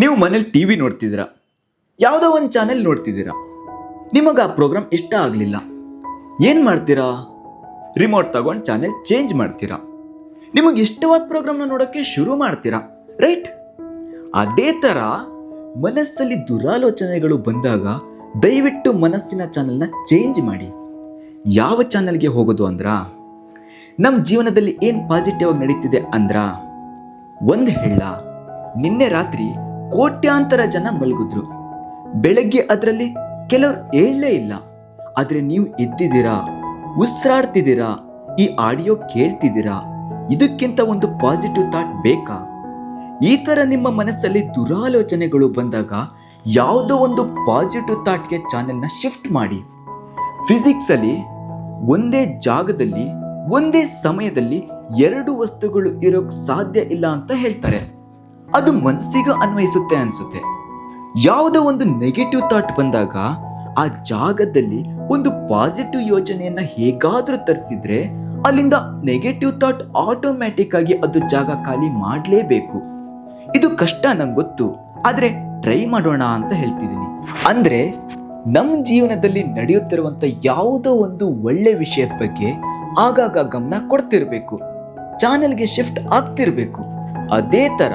ನೀವು ಮನೇಲಿ T V ನೋಡ್ತಿದ್ದೀರಾ? ಯಾವುದೋ ಒಂದು ಚಾನೆಲ್ ನೋಡ್ತಿದ್ದೀರಾ? ನಿಮಗೆ ಆ ಪ್ರೋಗ್ರಾಮ್ ಇಷ್ಟ ಆಗಲಿಲ್ಲ. ಏನು ಮಾಡ್ತೀರಾ? ರಿಮೋಟ್ ತಗೊಂಡು ಚಾನೆಲ್ ಚೇಂಜ್ ಮಾಡ್ತೀರಾ? ನಿಮಗೆ ಇಷ್ಟವಾದ ಪ್ರೋಗ್ರಾಮ್ನ ನೋಡೋಕ್ಕೆ ಶುರು ಮಾಡ್ತೀರಾ? ರೈಟ್? ಅದೇ ಥರ ಮನಸ್ಸಲ್ಲಿ ದುರಾಲೋಚನೆಗಳು ಬಂದಾಗ ದಯವಿಟ್ಟು ಮನಸ್ಸಿನ ಚಾನೆಲ್ನ ಚೇಂಜ್ ಮಾಡಿ. ಯಾವ ಚಾನೆಲ್ಗೆ ಹೋಗೋದು ಅಂದ್ರ? ನಮ್ಮ ಜೀವನದಲ್ಲಿ ಏನು ಪಾಸಿಟಿವ್ ಆಗಿ ನಡೀತಿದೆ ಅಂದ್ರ? ಒಂದು ಹೇಳ, ನಿನ್ನೆ ರಾತ್ರಿ ಕೋಟ್ಯಾಂತರ ಜನ ಮಲಗಿದ್ರು. ಬೆಳಗ್ಗೆ ಅದರಲ್ಲಿ ಕೆಲವರು ಹೇಳಲೇ ಇಲ್ಲ. ಆದರೆ ನೀವು ಎದ್ದಿದ್ದೀರಾ? ಉಸಿರಾಡ್ತಿದ್ದೀರಾ? ಈ ಆಡಿಯೋ ಕೇಳ್ತಿದ್ದೀರಾ? ಇದಕ್ಕಿಂತ ಒಂದು ಪಾಸಿಟಿವ್ ಥಾಟ್ ಬೇಕಾ? ಈ ಥರ ನಿಮ್ಮ ಮನಸ್ಸಲ್ಲಿ ದುರಾಲೋಚನೆಗಳು ಬಂದಾಗ ಯಾವುದೋ ಒಂದು ಪಾಸಿಟಿವ್ ಥಾಟ್ಗೆ ಚಾನೆಲ್ನ ಶಿಫ್ಟ್ ಮಾಡಿ. ಫಿಸಿಕ್ಸಲ್ಲಿ ಒಂದೇ ಜಾಗದಲ್ಲಿ, ಒಂದೇ ಸಮಯದಲ್ಲಿ ಎರಡು ವಸ್ತುಗಳು ಇರೋಕ್ಕೆ ಸಾಧ್ಯ ಇಲ್ಲ ಅಂತ ಹೇಳ್ತಾರೆ. ಅದು ಮನಸ್ಸಿಗೂ ಅನ್ವಯಿಸುತ್ತೆ ಅನಿಸುತ್ತೆ. ಯಾವುದೋ ಒಂದು ನೆಗೆಟಿವ್ ಥಾಟ್ ಬಂದಾಗ ಆ ಜಾಗದಲ್ಲಿ ಒಂದು ಪಾಸಿಟಿವ್ ಯೋಜನೆಯನ್ನು ಹೇಗಾದರೂ ತರಿಸಿದ್ರೆ ಅಲ್ಲಿಂದ ನೆಗೆಟಿವ್ ಥಾಟ್ ಆಟೋಮ್ಯಾಟಿಕ್ ಆಗಿ ಅದು ಜಾಗ ಖಾಲಿ ಮಾಡಲೇಬೇಕು. ಇದು ಕಷ್ಟ ನಂಗೆ ಗೊತ್ತು, ಆದರೆ ಟ್ರೈ ಮಾಡೋಣ ಅಂತ ಹೇಳ್ತಿದ್ದೀನಿ. ಅಂದರೆ ನಮ್ಮ ಜೀವನದಲ್ಲಿ ನಡೆಯುತ್ತಿರುವಂಥ ಯಾವುದೋ ಒಂದು ಒಳ್ಳೆ ವಿಷಯದ ಬಗ್ಗೆ ಆಗಾಗ ಗಮನ ಕೊಡ್ತಿರಬೇಕು. ಚಾನಲ್ಗೆ ಶಿಫ್ಟ್ ಆಗ್ತಿರಬೇಕು. ಅದೇ ತರ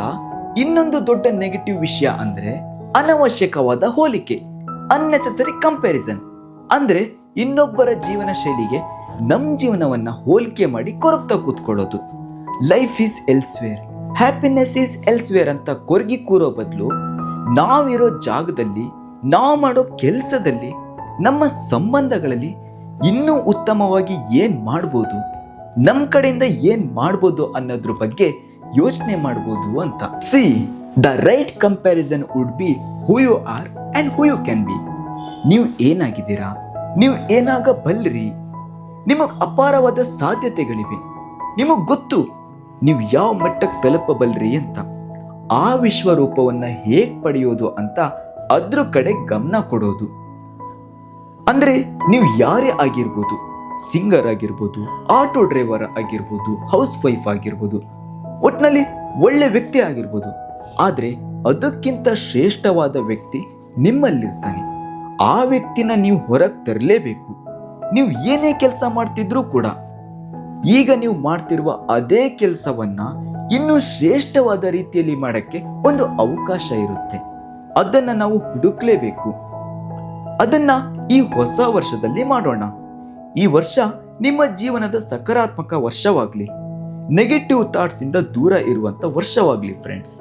ಇನ್ನೊಂದು ದೊಡ್ಡ ನೆಗೆಟಿವ್ ವಿಷಯ ಅಂದ್ರೆ ಅನವಶ್ಯಕವಾದ ಹೋಲಿಕೆ ಅನ್ನೆಸೆಸರಿ ಕಂಪ್ಯಾರಿಸನ್ ಅಂದ್ರೆ ಇನ್ನೊಬ್ಬರ ಜೀವನ ಶೈಲಿಗೆ ನಮ್ಮ ಜೀವನವನ್ನ ಹೋಲಿಕೆ ಮಾಡಿ ಕೊರಗ್ತಾ ಕೂತ್ಕೊಳ್ಳೋದು. Life is elsewhere happiness is elsewhere ಅಂತ ಕೊರಗಿ ಕೂರೋ ಬದಲು ನಾವಿರೋ ಜಾಗದಲ್ಲಿ, ನಾವು ಮಾಡೋ ಕೆಲಸದಲ್ಲಿ, ನಮ್ಮ ಸಂಬಂಧಗಳಲ್ಲಿ ಇನ್ನೂ ಉತ್ತಮವಾಗಿ ಏನು ಮಾಡ್ಬೋದು ನಮ್ಮ ಕಡೆಯಿಂದ ಏನು ಮಾಡ್ಬೋದು ಅನ್ನೋದ್ರ ಬಗ್ಗೆ ಯೋಚನೆ ಮಾಡ್ಬೋದು ಅಂತ. See the right comparison would be who you are and who you can be ನೀವು ಏನಾಗಿದ್ದೀರಾ? ನೀವು ಏನಾಗಬಲ್ರಿ ನಿಮಗೆ ಅಪಾರವಾದ ಸಾಧ್ಯತೆಗಳಿವೆ. ನಿಮಗೆ ಗೊತ್ತು, ನೀವು ಯಾವ ಮಟ್ಟಕ್ಕೆ ತಲುಪಬಲ್ರಿ ಅಂತ. ಆ ವಿಶ್ವರೂಪವನ್ನ ಹೇಗೆ ಪಡೆಯೋದು ಅಂತ ಅದ್ರ ಕಡೆ ಗಮನ ಕೊಡೋದು. ಅಂದ್ರೆ ನೀವು ಯಾರೇ ಆಗಿರ್ಬೋದು ಸಿಂಗರ್ ಆಗಿರ್ಬೋದು ಆಟೋ ಡ್ರೈವರ್ ಆಗಿರ್ಬೋದು ಹೌಸ್ ವೈಫ್ ಆಗಿರ್ಬೋದು ಒಟ್ನಲ್ಲಿ ಒಳ್ಳೆ ವ್ಯಕ್ತಿ ಆಗಿರ್ಬೋದು. ಆದರೆ ಅದಕ್ಕಿಂತ ಶ್ರೇಷ್ಠವಾದ ವ್ಯಕ್ತಿ ನಿಮ್ಮಲ್ಲಿರ್ತಾನೆ. ಆ ವ್ಯಕ್ತಿನ ನೀವು ಹೊರಗೆ ತರಲೇಬೇಕು. ನೀವು ಏನೇ ಕೆಲಸ ಮಾಡ್ತಿದ್ರೂ ಕೂಡ. ಈಗ ನೀವು ಮಾಡ್ತಿರುವ ಅದೇ ಕೆಲಸವನ್ನ ಇನ್ನೂ ಶ್ರೇಷ್ಠವಾದ ರೀತಿಯಲ್ಲಿ ಮಾಡಕ್ಕೆ ಒಂದು ಅವಕಾಶ ಇರುತ್ತೆ. ಅದನ್ನ ನಾವು ಹುಡುಕ್ಲೇಬೇಕು. ಅದನ್ನ ಈ ಹೊಸ ವರ್ಷದಲ್ಲಿ ಮಾಡೋಣ. ಈ ವರ್ಷ ನಿಮ್ಮ ಜೀವನದ ಸಕಾರಾತ್ಮಕ ವರ್ಷವಾಗ್ಲಿ. ನೆಗೆಟಿವ್ ಥಾಟ್ಸ್ ಇಂದ ದೂರ ಇರುವಂತ ವರ್ಷವಾಗಲಿ ಫ್ರೆಂಡ್ಸ್